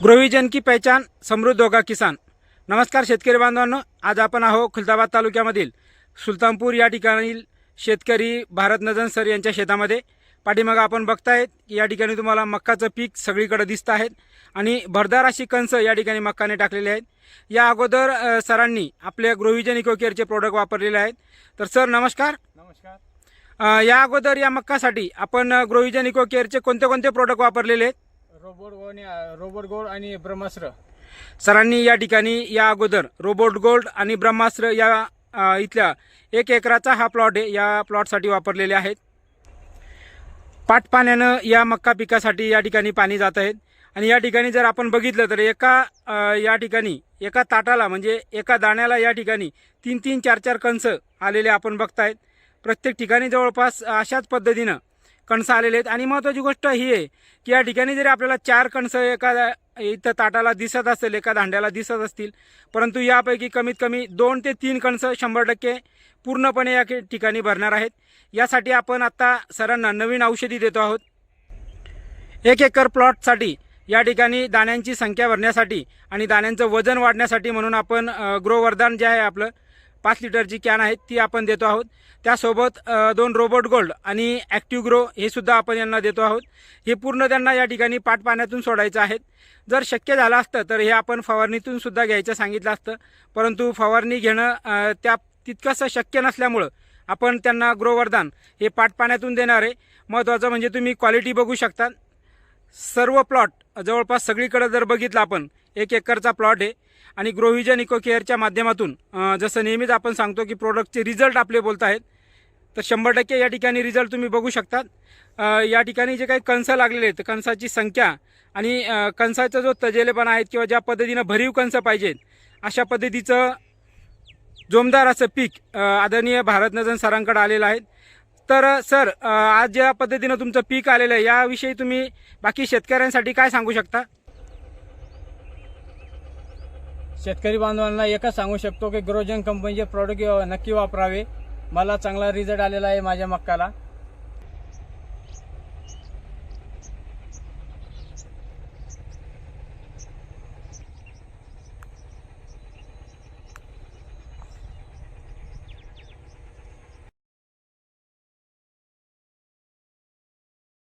गृहविजन की पहचान समृद्ध होगा किसान। नमस्कार शेतकरी बांधवांनो आज आपण आहो खुलताबाद तालुक्यामधील सुलतानपूर या ठिकाणील शेतकरी भारत नजन सर यांच्या शेतामध्ये. पाठीमागं आपण बघतायत की या ठिकाणी तुम्हाला मक्काचं पीक सगळीकडे दिसत आहेत आणि भरदार अशी कंस या ठिकाणी मक्काने टाकलेले आहेत. या अगोदर सरांनी आपल्या गृहविजन इको केअरचे प्रोडक्ट वापरलेले आहेत. तर सर नमस्कार. नमस्कार. या अगोदर या मक्कासाठी आपण अ, गृहविजन इको केअरचे कोणते कोणते प्रोडक्ट वापरलेले आहेत? रोबोट गोड आणि रोबोट गोड आणि ब्रह्मास्त्र. सरांनी या ठिकाणी या अगोदर रोबोट गोल्ड आणि ब्रह्मास्त्र या अ, इथल्या एक एकराचा हा प्लॉट आहे. या प्लॉटसाठी वापरलेले आहेत. पाटपाण्यानं या मक्का पिकासाठी या ठिकाणी पाणी जात आहेत आणि या ठिकाणी जर आपण बघितलं तर एका अ, या ठिकाणी एका ताटाला म्हणजे एका दाण्याला या ठिकाणी तीन तीन चार चार कंस आलेले आपण बघतायत. प्रत्येक ठिकाणी जवळपास अशाच पद्धतीनं कणसं आलेले आहेत. आणि महत्त्वाची गोष्ट ही आहे की या ठिकाणी जरी आपल्याला चार कणसं एका इथं ताटाला दिसत असेल एका दांड्याला दिसत असतील परंतु यापैकी कमीत कमी दोन ते तीन कणसं शंभर टक्के पूर्णपणे या ठिकाणी भरणार आहेत. यासाठी आपण आत्ता सरांना नवीन औषधी देतो आहोत. एक एकर प्लॉटसाठी या ठिकाणी दाण्यांची संख्या भरण्यासाठी आणि दाण्यांचं वजन वाढण्यासाठी म्हणून आपण अ, वरदान जे आहे आपलं पाच लिटरची कॅन आहे ती आपण देतो आहोत. त्यासोबत दोन रोबोट गोल्ड आणि ॲक्टिव्ह ग्रो हे सुद्धा आपण यांना देतो आहोत. हे पूर्ण त्यांना या ठिकाणी पाट पाण्यातून सोडायचं आहे जर शक्य झालं असतं तर हे आपण फवारणीतून सुद्धा घ्यायचं सांगितलं असतं. परंतु फवारणी घेणं त्या तितकंसं शक्य नसल्यामुळं आपण त्यांना ग्रो वरदान हे पाट पाण्यातून देणार आहे. महत्त्वाचं म्हणजे तुम्ही क्वालिटी बघू शकता. सर्व प्लॉट जवळपास सगळीकडे जर बघितलं आपण एक एकरचा प्लॉट आहे. आणि ग्रोव्हिजन इको केअरच्या माध्यमातून जसं नेहमीच आपण सांगतो की प्रोडक्टचे रिझल्ट आपले बोलत आहेत तर शंभर टक्के या ठिकाणी रिझल्ट तुम्ही बघू शकतात. या ठिकाणी जे काही कणसं लागलेले आहेत कणसाची संख्या आणि कणसाचा जो तजेलेपणा आहेत किंवा ज्या पद्धतीनं भरीव कणसं पाहिजेत अशा पद्धतीचं जोमदार असं पीक आदरणीय भारतनजन सरांकडे आलेलं आहे. तर सर आज ज्या पद्धतीनं तुमचं पीक आलेलं आहे याविषयी तुम्ही बाकी शेतकऱ्यांसाठी काय सांगू शकता? शेतकरी बांधवांना एकच सांगू शकतो की ग्रोजन कंपनीचे प्रॉडक्ट नक्की वापरावे. मला चांगला रिझल्ट आलेला आहे माझ्या मक्काला.